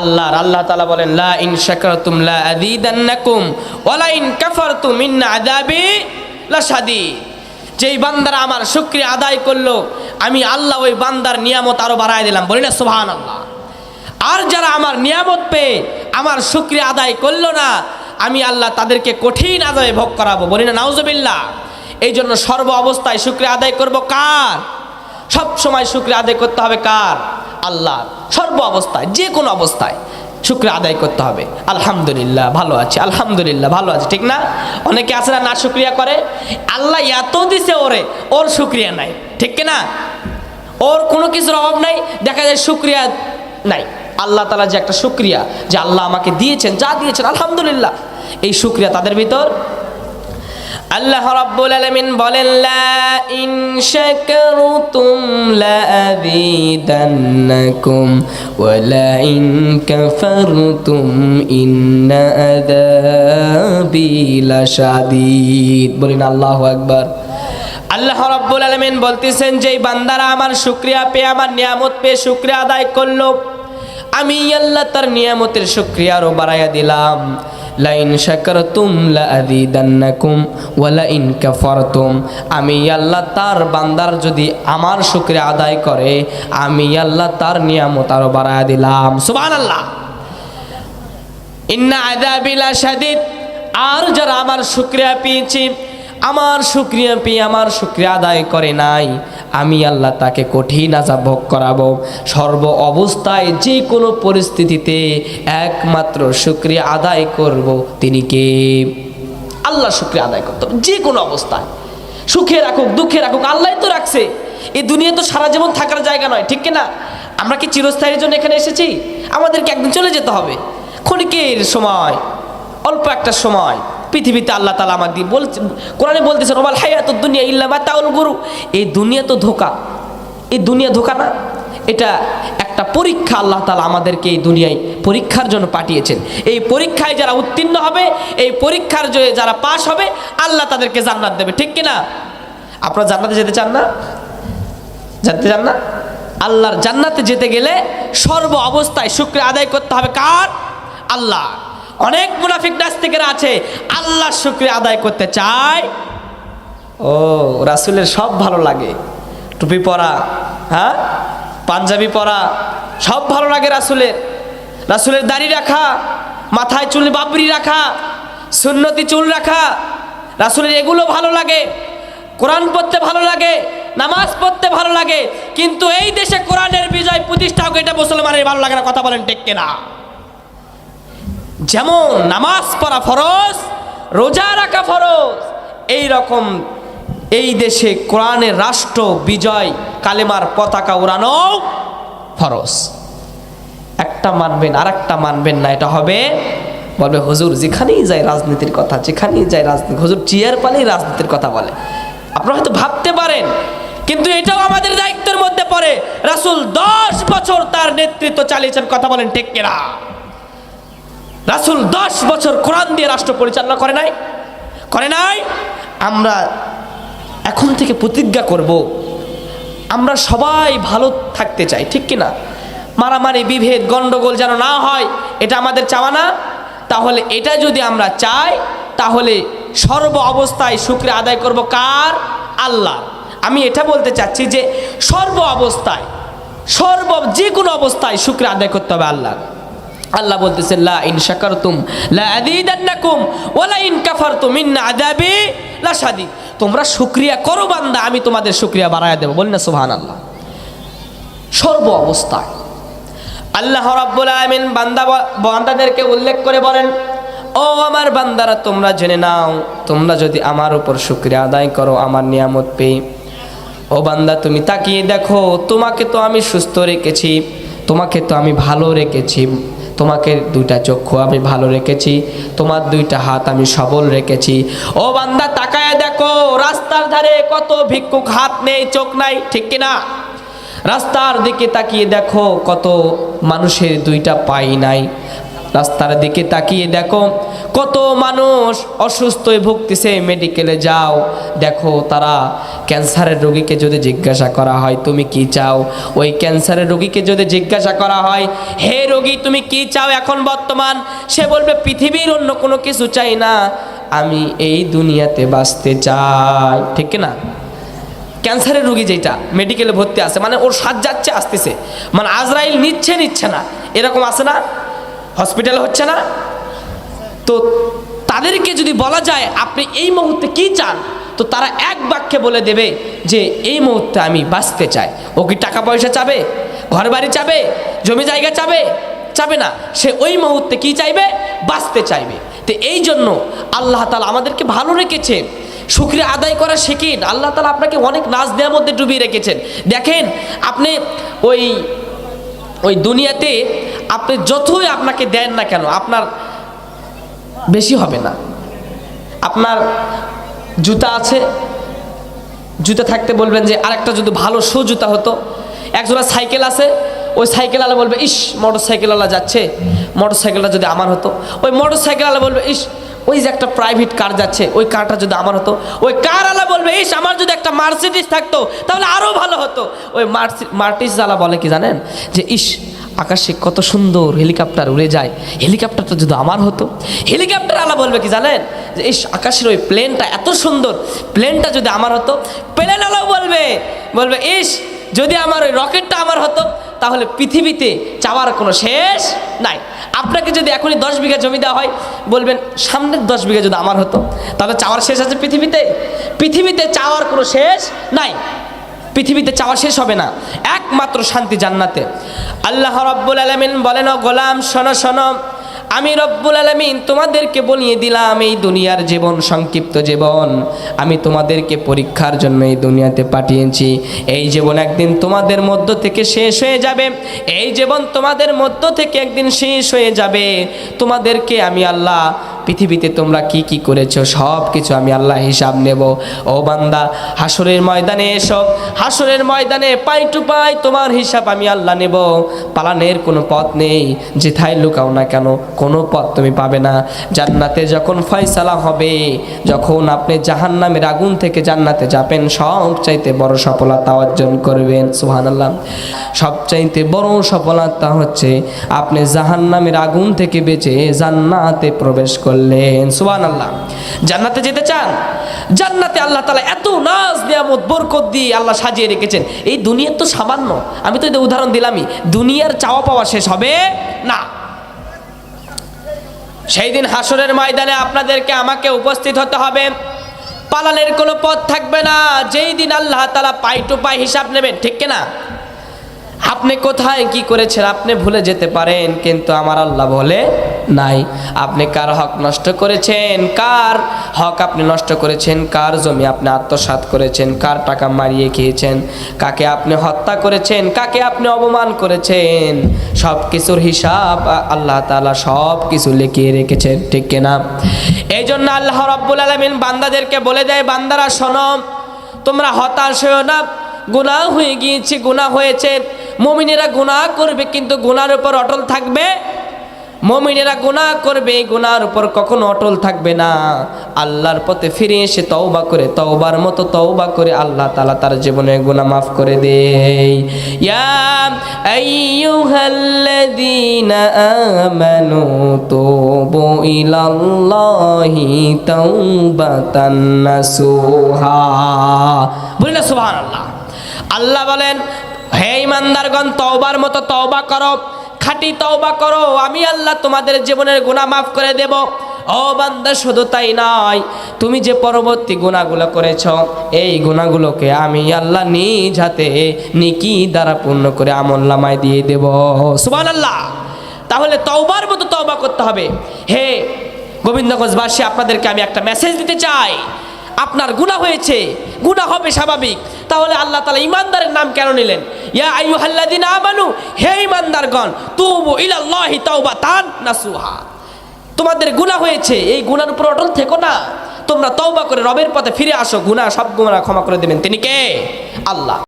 আল্লাহর, আল্লাহ তালা বলেন, লা ইন শাকারতুম লা আযীদান্নাকুম ওয়ালা ইন কাফারতুম ইন আযাবি লাশাদীদ। যেই বান্দারা আমার শুকরিয়া আদায় করল, আমি আল্লাহ ওই বান্দার নিয়ামত আরও বাড়ায় দিলাম। বলি না, সুবহানাল্লাহ। আর যারা আমার নিয়ামত পেয়ে আমার শুক্রিয়া আদায় করল না, আমি আল্লাহ তাদেরকে কঠিন আদায়ে ভোগ করাবো। বলি না নাউজবিল্লা এই জন্য সর্ব অবস্থায় শুক্রিয়া আদায় করব কার? সব সময় শুক্রিয়া আদায় করতে হবে কার? আল্লাহ সর্ব অবস্থায়, যে কোনো অবস্থায় শুক্রিয়া আদায় করতে হবে। আলহামদুলিল্লাহ, ভালো আছে, আলহামদুলিল্লাহ, ভালো আছে, ঠিক না? অনেকে আছে না না শুক্রিয়া করে? আল্লাহ এত দিছে ওরে, ওর শুক্রিয়া নাই, ঠিক না? ওর কোনো কিছুর অভাব নাই, দেখা যায় শুক্রিয়া নাই। আল্লাহ তালা যে একটা শুক্রিয়া যে আল্লাহ আমাকে দিয়েছেন, যা দিয়েছেন, আলহামদুলিল্লাহ। এই শুক্রিয়া তাদের ভিতর? আল্লাহ রাব্বুল আলামিন বলেন, লা ইন শাকারতুম আযীদান্নাকুম ওয়া লা ইন কাফারতুম ইন্না আযাবি লাশাদীদ বলেন আল্লাহু রাব্বুল আলামিন বলতেছেন যে বান্দারা আমার শুকরিয়া পেয়ে, আমার নিয়ামত পেয়ে শুকরিয়া আদায় করল, আমি আল্লাহ তার নিয়ামতের শুকরিয়া আরও বাড়াইয়া দিলাম। লাইন শাকারতুম তুম আযীদান্নাকুম ওয়া লাইন কাফারতুম। আমি আল্লাহ তার বান্দার যদি আমার শুকরিয়া আদায় করে, আমি আল্লাহ তার নিয়ামত আরও বাড়ায় দিলাম। সুবান আল্লাহ ইন্না আযাবিলা শাদীদ আর যারা আমার শুকরিয়া পেয়েছে আমার শুক্রিয়া পেয়ে আমার শুক্রিয়া আদায় করে নাই। আমি আল্লাহ তাকে কঠিন আজাব ভোগ করাবো। সর্ব অবস্থায় যে কোনো পরিস্থিতিতে একমাত্র শুক্রিয়া আদায় করব। তিনি কে? আল্লাহ শুক্রিয়া আদায় করতে হবে যে কোনো অবস্থায়। সুখে রাখুক, দুঃখে রাখুক, আল্লাহ তো রাখছে। এই দুনিয়া তো সারা জীবন থাকার জায়গা নয়, ঠিক না আমরা কি চিরস্থায়ীর জন্য এখানে এসেছি? আমাদেরকে একদিন চলে যেতে হবে। ক্ষণিকের সময়, অল্প একটা সময়। পৃথিবীতে আল্লাহ তালা আমাকে দিয়ে বলছে, কোরআনে বলতেছেন ওবাল হায়াত দুনিয়া ইল্লা বা তাউল গুরু। এই দুনিয়া তো ধোকা। এই দুনিয়া ধোকা না। এটা একটা পরীক্ষা আল্লাহ তালা আমাদেরকে এই দুনিয়ায় পরীক্ষার জন্য পাঠিয়েছেন। এই পরীক্ষায় যারা উত্তীর্ণ হবে, এই পরীক্ষার জয়ে যারা পাশ হবে, আল্লাহ তাদেরকে জান্নাত দেবে। ঠিক কিনা? আপনারা জান্নাতে যেতে চান না? জানতে চান না? আল্লাহর জান্নাতে যেতে গেলে সর্ব অবস্থায় শুক্র আদায় করতে হবে কার? আল্লাহ। অনেক মুনাফিক নাস্তিকেরা আছে। আল্লাহ শুক্রিয়া আদায় করতে চায়। ও, রাসুলের সব ভালো লাগে। টুপি পরা হ্যাঁ? পাঞ্জাবি পরা, সব ভালো লাগে রাসুলের। রাসুলের দাড়ি রাখা, মাথায় চুল বাবরি রাখা, সুন্নতি চুল রাখা, রাসুলের এগুলো ভালো লাগে। কোরআন পড়তে ভালো লাগে, নামাজ পড়তে ভালো লাগে, কিন্তু এই দেশে কোরআনের বিজয় প্রতিষ্ঠা হোক, এটা মুসলমানের ভালো লাগে না, কথা বলেন টেক না যেমন নামাজ পড়া ফরজ, রোজা রাখা ফরজ এই রকম এই দেশে কোরআনের রাষ্ট্র বিজয়, কালেমার পতাকা উড়ানো ফরজ। একটা মানবেন আর একটা মানবেন না, এটা হবে বলবে, হুজুর, যেখানেই যায় রাজনীতির কথা, যেখানেই যায় রাজনীতি হুজুর চেয়ার পালেই রাজনীতির কথা বলে। আপনারা হয়তো ভাবতে পারেন, কিন্তু এটাও আমাদের দায়িত্বের মধ্যে পড়ে। রাসুল দশ বছর তার নেতৃত্ব চালিয়েছেন, কথা বলেন ঠিক কিনা? রাসুল দশ বছর কোরআন দিয়ে রাষ্ট্র পরিচালনা করে নাই? করে নাই? আমরা এখন থেকে প্রতিজ্ঞা করব, আমরা সবাই ভালো থাকতে চাই, ঠিক কিনা মারামারি, বিভেদ গণ্ডগোল যেন না হয়, এটা আমাদের চাওয়া না? তাহলে এটা যদি আমরা চাই, তাহলে সর্ব অবস্থায় শুক্রে আদায় করব কার? আল্লাহ। আমি এটা বলতে চাচ্ছি যে সর্ব অবস্থায়, সর্ব যে কোনো অবস্থায় শুক্রে আদায় করতে হবে আল্লাহ আল্লাহ বলতেছে, লা ইন শাকারতুম, লা আযীদান্নাকুম, ওয়া লা ইন কাফারতুম, ইন্না আযাবি লাশাদীদ। তোমরা শুকরিয়া করো বান্দা, আমি তোমাদের শুকরিয়া বাড়ায়া দেব। বলেন না, সুবহানাল্লাহ। সর্ব অবস্থায় আল্লাহ রাব্বুল আলামিন বান্দা বান্দাদেরকে উল্লেখ করে বলেন, ও আমার বান্দারা, তোমরা জেনে নাও, তোমরা যদি আমার উপর শুকরিয়া আদায় করো, আমার নিয়ামত পেয়ে। ও বান্দা, তুমি তাকিয়ে দেখো, তোমাকে তো আমি সুস্থ রেখেছি, তোমাকে তো আমি ভালো রেখেছি। তোমাকে দুইটা চক্ষু আমি ভালো রেখেছি, তোমার দুইটা হাত আমি সবল রেখেছি। ও বান্দা, তাকায় দেখো, রাস্তার ধারে কত ভিক্ষুক, হাত নেই, চোখ নাই, ঠিক কিনা? রাস্তার দিকে তাকিয়ে দেখো, কত মানুষের দুইটা পাই নাই। রাস্তার দিকে তাকিয়ে দেখো কত মানুষ অসুস্থ হয়ে ভুগতেছে মেডিকেলে যাও। দেখো তারা ক্যান্সারের রোগীকে যদি জিজ্ঞাসা করা হয়, তুমি কি চাও? ওই ক্যান্সারের রোগীকে যদি জিজ্ঞাসা করা হয়, হে রোগী, তুমি কি চাও এখন বর্তমান? সে বলবে, পৃথিবীর অন্য কোনো কিছু চাই না। আমি এই দুনিয়াতে বাঁচতে চাই। ঠিক না ক্যান্সারের রুগী যেটা মেডিকেলে ভর্তি আছে মানে ওর সাজ যাচ্ছে আসতেছে। মানে আজরাইল নিচ্ছে নিচ্ছে না। এরকম আছে না? হসপিটাল হচ্ছে না? তো তাদেরকে যদি বলা যায়, আপনি এই মুহূর্তে কি চান? তো তারা এক বাক্যে বলে দেবে যে, এই মুহূর্তে আমি বাঁচতে চাই। ও কি টাকা পয়সা চাবে? ঘর বাড়ি চাবে? জমি জায়গা চাবে? চাবে না। সে ওই মুহূর্তে কি চাইবে? বাঁচতে চাইবে। তো এই জন্য আল্লাহ তালা আমাদেরকে ভালো রেখেছে। শুক্রিয়া আদায় করা শেখেন। আল্লাহ তালা আপনাকে অনেক নাচ দেওয়ার মধ্যে ডুবিয়ে রেখেছেন। দেখেন, আপনি ওই ওই দুনিয়াতে আপনি যতই আপনাকে দেন না কেন, আপনার বেশি হবে না। আপনার জুতা আছে, জুতা থাকতে বলবেন যে আরেকটা যদি ভালো শো জুতা হতো। একজোড়া সাইকেল আছে, ওই সাইকেলওয়ালা বলবে, ইস মোটর সাইকেলওয়ালা যাচ্ছে। মোটর সাইকেলটা যদি আমার হতো। ওই মোটর সাইকেলওয়ালা বলবে, ইস, ওই যে একটা প্রাইভেট কার যাচ্ছে, ওই কারটা যদি আমার হতো। ওই কারওয়ালা বলবে, ইস, আমার যদি একটা মার্সিডিস থাকতো, তাহলে আরও ভালো হতো। ওই মার্সি মার্টিসওয়ালা বলে কি জানেন? যে, ইস আকাশে কত সুন্দর হেলিকপ্টার উড়ে যায়। হেলিকপ্টারটা যদি আমার হতো, হেলিকপ্টার আলা বলবে কি জানেন? যে এই আকাশের ওই প্লেনটা এত সুন্দর, প্লেনটা যদি আমার হতো, প্লেন আলাও বলবে বলবে, ইস, যদি আমার ওই রকেটটা আমার হতো, তাহলে পৃথিবীতে চাওয়ার কোনো শেষ নাই। আপনাকে যদি এখনই দশ বিঘা জমি দেওয়া হয়, বলবেন, সামনের দশ বিঘা যদি আমার হতো, তাহলে চাওয়ার শেষ আছে পৃথিবীতে? পৃথিবীতে চাওয়ার কোনো শেষ নাই। পৃথিবীতে চাওয়া শেষ হবে না। একমাত্র শান্তি জান্নাতে। আল্লাহ রব্বুল আলমিন বলেন, "ও গোলাম, শোনো শোনো। আমি রব্বুল আলমিন তোমাদেরকে বলিয়ে দিলাম, এই দুনিয়ার জীবন, সংক্ষিপ্ত জীবন। আমি তোমাদেরকে পরীক্ষার জন্য এই দুনিয়াতে পাঠিয়েছি। এই জীবন একদিন তোমাদের মধ্য থেকে শেষ হয়ে যাবে। এই জীবন তোমাদের মধ্য থেকে একদিন শেষ হয়ে যাবে। তোমাদেরকে আমি আল্লাহ পৃথিবীতে তোমরা কি কি করেছ? সব কিছু আমি আল্লাহ হিসাব নেব। ও বান্দা হাসরের ময়দানে এসো। হাসরের ময়দানে পাই টু পাই তোমার হিসাব আমি আল্লাহ নেব। পালানের কোনো পথ নেই, যেথায় লুকাও না কেন, কোনো পথ তুমি পাবে না। জান্নাতে যখন ফয়সালা হবে, যখন আপনি জাহান্নামের আগুন থেকে জান্নাতে যাবেন সব চাইতে বড় সফলতা অর্জন করবেন। সুহান আল্লাহ সবচাইতে বড় সফলতা হচ্ছে, আপনি জাহান্নামের আগুন থেকে বেঁচে জান্নাতে প্রবেশ করলেন সুহান আল্লাহ জান্নাতে যেতে চান? জান্নাতে আল্লাহ তালা এত নাজ, নিয়ামত, বরকত দিয়ে আল্লাহ সাজিয়ে রেখেছেন। এই দুনিয়ার তো সামান্য। আমি তো এদের উদাহরণ দিলামই। দুনিয়ার চাওয়া পাওয়া শেষ হবে না। সেই দিন হাসরের ময়দানে আপনাদেরকে আমাকে উপস্থিত হতে হবে। পালানের কোনো পথ থাকবে না। যেই দিন আল্লাহ তালা পাই টু পাই হিসাব নেবেন, ঠিক না আপনি কোথায় কি করেছেন আপনি ভুলে যেতে পারেন, কিন্তু আমার আল্লাহ বলে নাই। আপনি কার হক নষ্ট করেছেন? কার হক আপনি নষ্ট করেছেন? কার জমি আপনি আত্মসাৎ করেছেন? কার টাকা মারিয়ে খেয়েছেন? কাকে আপনি হত্যা করেছেন? কাকে আপনি অপমান করেছেন? সব কিছুর হিসাব আল্লাহ তাআলা সব কিছু লিখিয়ে রেখেছেন, ঠিক কিনা? এই জন্য আল্লাহ রব্বুল আলমিন বান্দাদেরকে বলে দেয়, বান্দারা শোনো, তোমরা হতাশ হয়েও না, গুনাহ হয়ে গিয়েছি, গুনাহ হয়েছে। মমিনেরা গুনাহ করবে, কিন্তু গুনার উপর অটল থাকবে? মমিনেরা গুনাহ করবে গুনার উপর কখনো অটল থাকবে না। আল্লাহর পথে ফিরে এসে তওবা করে, তওবার মতো তওবা করে আল্লাহ তাআলা তার জীবনে গুনাহ মাফ করে দেয়। ইয়া আইয়ুহাল্লাযীনা আমানু তুবু ইলাল্লাহি তাওবাতান নাসুহা। বলি না সুবহানাল্লাহ। আল্লাহ বলেন হে ইমানদারগণ, তওবার মতো তওবা করো। খাঁটি তওবা করো। আমি আল্লাহ তোমাদের জীবনের গুনাহ মাফ করে দেব। ও বান্দা, শুধু তাই নয়, তুমি যে পরবর্তী গুণাগুলো করেছ, এই গুণাগুলোকে আমি আল্লাহ নিজ হাতে নিকি দ্বারা পূর্ণ করে আমল্লামায় দিয়ে দেব। সুবান আল্লাহ তাহলে তওবার মতো তওবা করতে হবে। হে গোবিন্দগঞ্জবাসী, আপনাদেরকে আমি একটা মেসেজ দিতে চাই। আপনার গুনাহ হয়েছে, গুনাহ হবে স্বাভাবিক। তাহলে আল্লাহ তালা ইমানদারের নাম কেন নিলেন? ইয়া আইয়ুহাল্লাযীনা আমানু, হে ইমানদারগণ তুবু ইলাল্লাহি তাওবাতান নাসুহা। তোমাদের গুনাহ হয়েছে, এই গুনার উপর অটল থেকো না। তোমরা তওবা করে রবের পথে ফিরে আসো, গুনাহ সব গুনাহ ক্ষমা করে দেবেন। তিনি কে? আল্লাহ।